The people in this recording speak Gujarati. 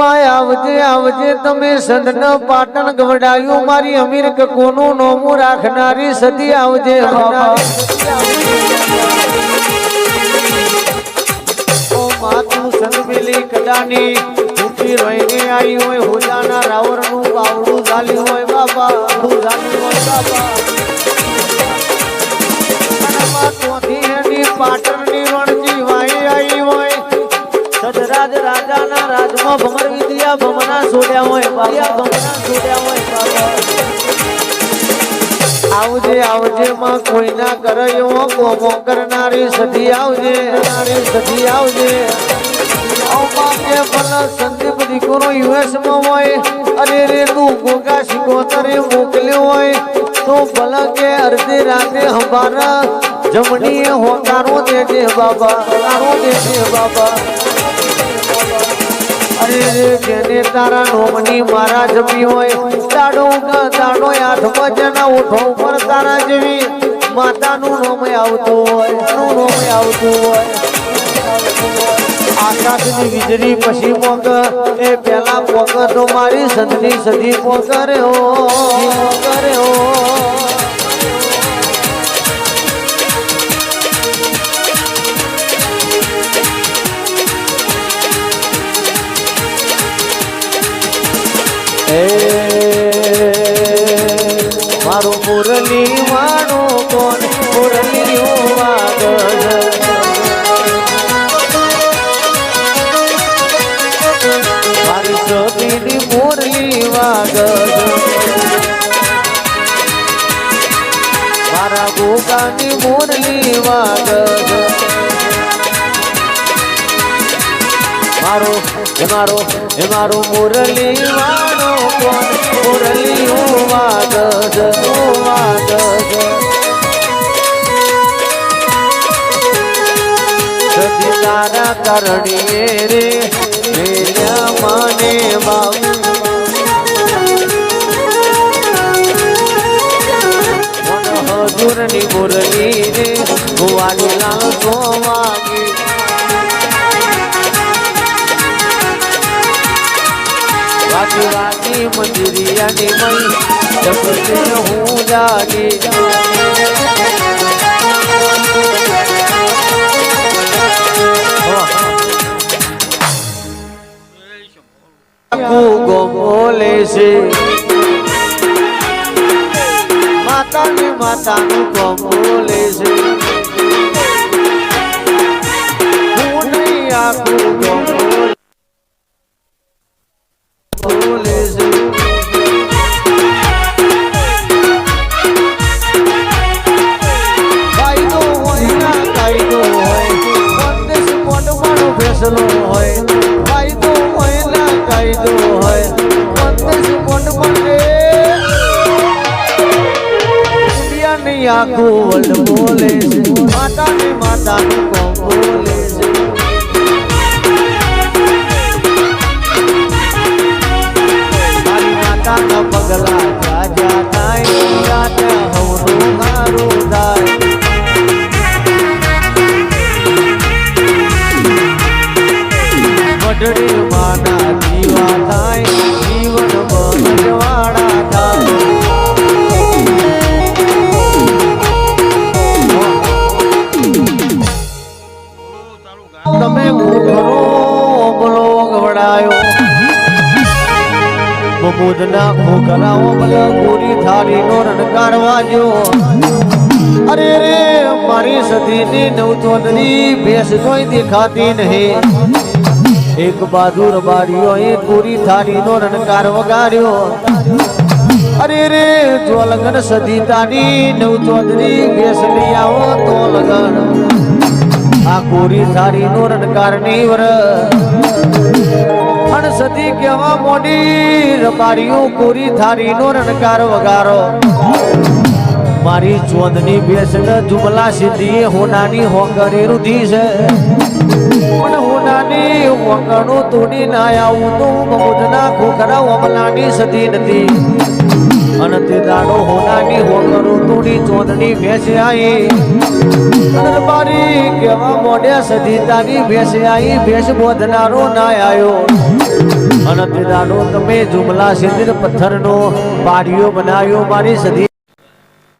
માય આવજે આવજે, તમે સંતન પાટણ ગવડાયું, મારી અમીર કોનું નોમું રાખનારી સતી આવજે. માતું આવી હોય રાજાના રાજમાં ભમર વિદ્યા ભમના છોડ્યા હોય બાબા ભમના છોડ્યા હોય બાબા આવજે આવજે માં કોઈ ના કરયો કોમો કરનારી સધી આવજે નારી સધી આવજે. કે ભલા સંદીપ દીકરો યુએસમાં હોય, અરે રે તું ગોગા શિકોતરે મોકલ્યો હોય, તો ભલા કે અડધી રાતે હમારા જમણી હોકારો દેજે બાબા કારો દેજે બાબા અરે જેને તારા નોમની મારા જમી હોય. દાડો દાડો આઠમાં વચન ઉઠો પર તારા જેવી. માતાનું નોમ આવતું હોય, એનું નોમ આવતું હોય. વીજળી પછી પોક એ પેલા પોક તો મારી સંતની સદી પોકર્યો હો હો મારો મુરલી માનો કોણ? મુરલી વાગડ મારી સતીની મુરલી વાગડ મારા ગોગાની મુરલી વાગડ મારો મારો એ મારું મુરલી વાળો કોણ? મુરલી હું વાગદ સદી તારા કરણીએ રે, મેલ્યા મને બાબુ હજુરની મુરલી રે, ભુવાની વાગી મંદિરિયાની મય જપતે હું જાગે કુગો બોલે છે. માતાની માતાનું કમોલે છે. હું નહીં આખું કમોલે ફેસલો હોય કાયદો હોય ના કાયદો હોય પંદેશ પોટમાને દુનિયાની આખું વર્લ્ડ બોલે છે, માતાની માતાનું કોમ બોલે છે. થાય તમે મૂઢરો બોલો ગવડાયો બબૂદના ખોખરાઓ બલા ગોરી થાળીનો રણકાર વાજ્યો. અરે મારી સતીની નવચોદરી ભેંસ કોઈ દેખાતી નહીં. એક બાજુ બારીઓ એ પૂરી થાળીનો રણકાર વગાડ્યો. અરે રે, જો લગન નવ ચોધરી ભેંસ લઈ આવો તો લગન. આ કોરી થાળીનો રણકારની વર અણ સદી કેવા મોડી રબારીઓ કોરી થારી નો રણકાર વગારો મારી ચોંદની બેસન જુમલા સિદ્ધિ હોનાની હોંગરે રૂધી છે. પણ હોનાની હોંગણું તોડી ના આવું તો મમુદના ખોખરા ઓમલાની સદી નથી. અને તે દાડો હોનાની હોંગણું તોડી ચોંદની ભેંસે આવી દરબારી કેવા મોઢે સધી તારી ભેંસ બોધનારો ના આવ્યો અન તે તમે જુમલા સિંદીર પથ્થરનો પાડીઓ બનાવ્યો, મારી સધી